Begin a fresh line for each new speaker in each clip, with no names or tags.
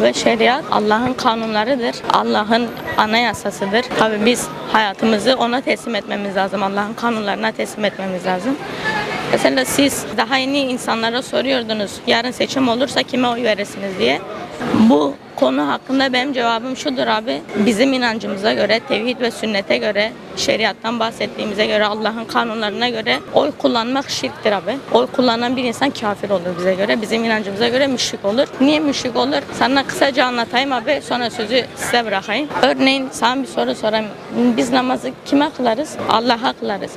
Ve şeriat Allah'ın kanunlarıdır. Allah'ın anayasasıdır. Tabi biz hayatımızı ona teslim etmemiz lazım. Allah'ın kanunlarına teslim etmemiz lazım. Mesela siz daha yeni insanlara soruyordunuz yarın seçim olursa kime oy verirsiniz diye. Bu konu hakkında benim cevabım şudur abi. Bizim inancımıza göre, tevhid ve sünnete göre, şeriattan bahsettiğimize göre, Allah'ın kanunlarına göre oy kullanmak şirktir abi. Oy kullanan bir insan kafir olur bize göre. Bizim inancımıza göre müşrik olur. Niye müşrik olur? Sana kısaca anlatayım abi. Sonra sözü size bırakayım. Örneğin sana bir soru sorayım. Biz namazı kime kılarız? Allah'a kılarız.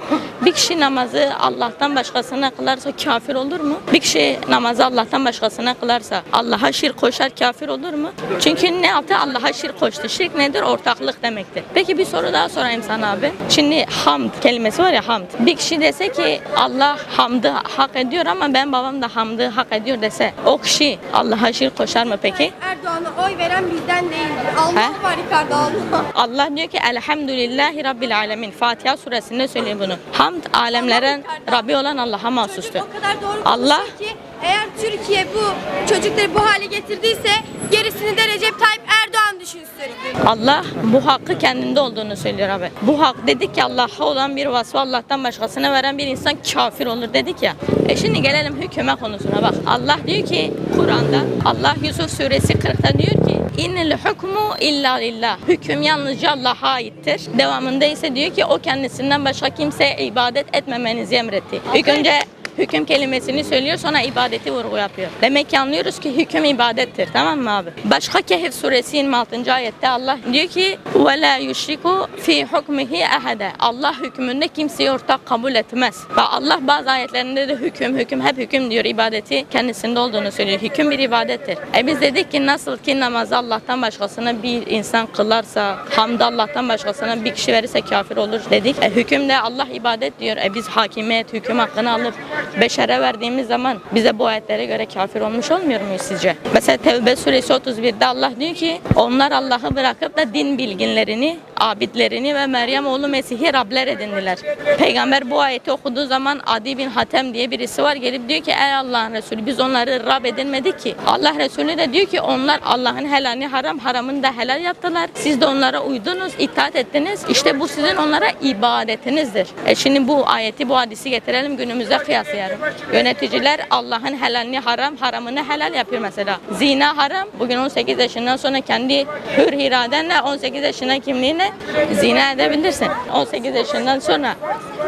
Bir kişi namazı Allah'tan başkasına kılarsa kafir olur mu? Bir kişi namazı Allah'tan başkasına kılarsa Allah'a şirk koşar kafir olur mu? Çünkü ne yaptı? Allah'a şirk koştu. Şirk nedir? Ortaklık demektir. Peki bir soru daha sorayım sana abi. Şimdi hamd kelimesi var ya hamd. Bir kişi dese ki Allah hamdı hak ediyor ama ben babam da hamdı hak ediyor dese o kişi Allah'a şirk koşar mı peki?
Erdoğan'a oy veren bizden değildir. Allah
He?
var yukarıda Allah.
Allah diyor ki Elhamdülillahi Rabbil Alemin. Fatiha suresinde söylüyor bunu. Hamd alemlerin Rabbi olan Allah'a mahsustur.
O kadar doğru
Allah
eğer Türkiye bu çocukları bu hale getirdiyse gerisini de Recep Tayyip Erdoğan düşünsün.
Allah bu hakkı kendinde olduğunu söylüyor abi. Bu hak dedik ki Allah'a olan bir vasfı Allah'tan başkasına veren bir insan kafir olur dedik ya. E şimdi gelelim hüküme konusuna bak. Allah diyor ki Kur'an'da Allah Yusuf suresi 40'ta diyor ki İnnel hukmu illa lillah. Hüküm yalnızca Allah'a aittir. Devamında ise diyor ki o kendisinden başka kimseye ibadet etmemenizi emretti. İlk önce Hüküm kelimesini söylüyor sonra ibadeti vurgu yapıyor. Demek ki anlıyoruz ki hüküm ibadettir tamam mı abi? Başka Kehf suresi 26. ayette Allah diyor ki وَلَا يُشْرِكُ فِي حُكْمِهِ اَحَدًا Allah hükmünde kimseyi ortak kabul etmez. Ve Allah bazı ayetlerinde de hüküm hüküm hep hüküm diyor ibadeti kendisinde olduğunu söylüyor. Hüküm bir ibadettir. E biz dedik ki nasıl ki namazı Allah'tan başkasına bir insan kılarsa hamd Allah'tan başkasına bir kişi verirse kafir olur dedik. E hüküm de Allah ibadet diyor. E biz hakimiyet hüküm hakkını alıp beşere verdiğimiz zaman bize bu ayetlere göre kafir olmuş olmuyor muyuz sizce? Mesela Tevbe suresi 31'de Allah diyor ki onlar Allah'ı bırakıp da din bilginlerini, abidlerini ve Meryem oğlu Mesih'i Rabler edindiler. Peygamber bu ayeti okuduğu zaman Adi bin Hatem diye birisi var gelip diyor ki ey Allah'ın Resulü biz onları Rab edinmedik ki. Allah Resulü de diyor ki onlar Allah'ın helalini haram, haramını da helal yaptılar. Siz de onlara uydunuz, itaat ettiniz. İşte bu sizin onlara ibadetinizdir. E şimdi bu ayeti, bu hadisi getirelim günümüze kıyaslayalım istemiyorum. Yöneticiler Allah'ın helalini haram, haramını helal yapıyor mesela. Zina haram. Bugün 18 yaşından sonra kendi hür iradenle 18 yaşına kimliğine zina edebilirsin. 18 yaşından sonra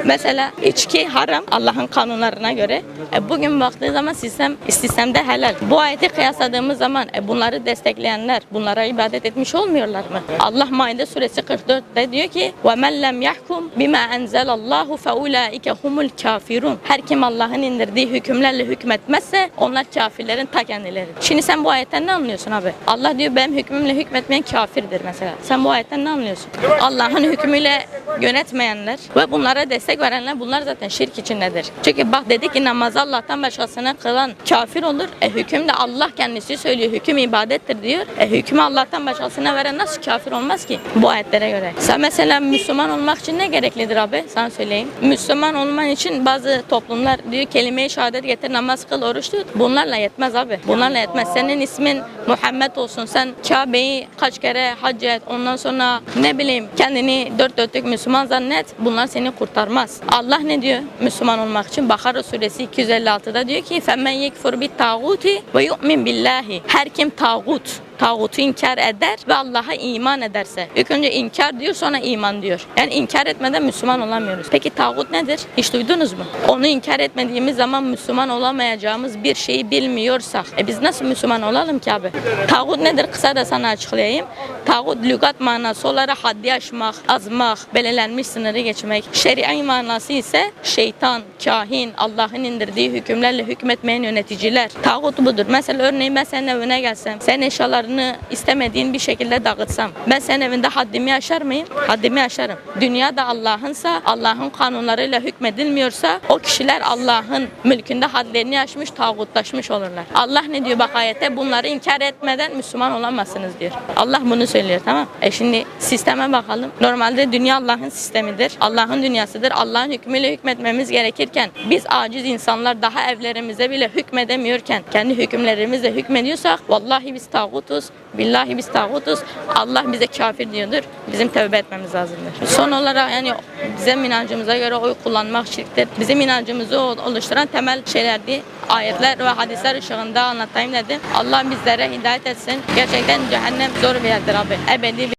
mesela içki haram Allah'ın kanunlarına göre. E bugün baktığı zaman sistem sistemde helal. Bu ayeti kıyasladığımız zaman e bunları destekleyenler bunlara ibadet etmiş olmuyorlar mı? Allah Maide suresi 44'te diyor ki: "Ve men lem yahkum bima enzelallahu fe ulaike humul kafirun." Her kim Allah Allah'ın indirdiği hükümlerle hükmetmezse onlar kafirlerin ta kendileri. Şimdi sen bu ayetten ne anlıyorsun abi? Allah diyor benim hükmümle hükmetmeyen kafirdir mesela. Sen bu ayetten ne anlıyorsun? Allah'ın hükmüyle yönetmeyenler ve bunlara destek verenler bunlar zaten şirk içindedir. Çünkü bak dedi ki namazı Allah'tan başkasına kılan kafir olur. E hüküm de Allah kendisi söylüyor. Hüküm ibadettir diyor. E hükmü Allah'tan başkasına veren nasıl kafir olmaz ki bu ayetlere göre? Sen mesela Müslüman olmak için ne gereklidir abi? Sana söyleyeyim. Müslüman olman için bazı toplumlar diyor kelime-i şehadet getir, namaz kıl, oruç tut. Bunlarla yetmez abi. Bunlarla yetmez. Senin ismin Muhammed olsun. Sen Kabe'yi kaç kere hac et. Ondan sonra ne bileyim kendini dört dörtlük Müslüman zannet. Bunlar seni kurtarmaz. Allah ne diyor Müslüman olmak için? Bakara suresi 256'da diyor ki فَمَنْ يَكْفُرْ بِالْتَاغُوتِ وَيُؤْمِنْ بِاللّٰهِ Her kim tağut tağutu inkar eder ve Allah'a iman ederse. İlk önce inkar diyor sonra iman diyor. Yani inkar etmeden Müslüman olamıyoruz. Peki tağut nedir? Hiç duydunuz mu? Onu inkar etmediğimiz zaman Müslüman olamayacağımız bir şeyi bilmiyorsak e biz nasıl Müslüman olalım ki abi? Tağut nedir? Kısa da sana açıklayayım. Tağut lügat manası olarak haddi aşmak, azmak, belirlenmiş sınırı geçmek. Şer'i manası ise şeytan, kahin, Allah'ın indirdiği hükümlerle hükmetmeyen yöneticiler. Tağut budur. Mesela örneğin ben senin evine gelsem, sen eşyalarını istemediğin bir şekilde dağıtsam, ben senin evinde haddimi aşar mıyım? Haddimi aşarım. Dünya da Allah'ınsa, Allah'ın kanunlarıyla hükmedilmiyorsa o kişiler Allah'ın mülkünde hadlerini aşmış, tağutlaşmış olurlar. Allah ne diyor bak ayette? Bunları inkar etmeden Müslüman olamazsınız diyor. Allah bunu söylüyor tamam. E şimdi sisteme bakalım. Normalde dünya Allah'ın sistemidir. Allah'ın dünyasıdır. Allah'ın hükmüyle hükmetmemiz gerekirken biz aciz insanlar daha evlerimize bile hükmedemiyorken kendi hükümlerimizle hükmediyorsak vallahi biz tağutuz. Billahi biz tağutuz. Allah bize kafir diyordur. Bizim tövbe etmemiz lazımdır. Son olarak yani bizim inancımıza göre oy kullanmak şirktir. Bizim inancımızı oluşturan temel şeylerdi. Ayetler ve hadisler ışığında anlatayım dedim. Allah bizlere hidayet etsin. Gerçekten cehennem zor bir yerdir abi. Ebedi bir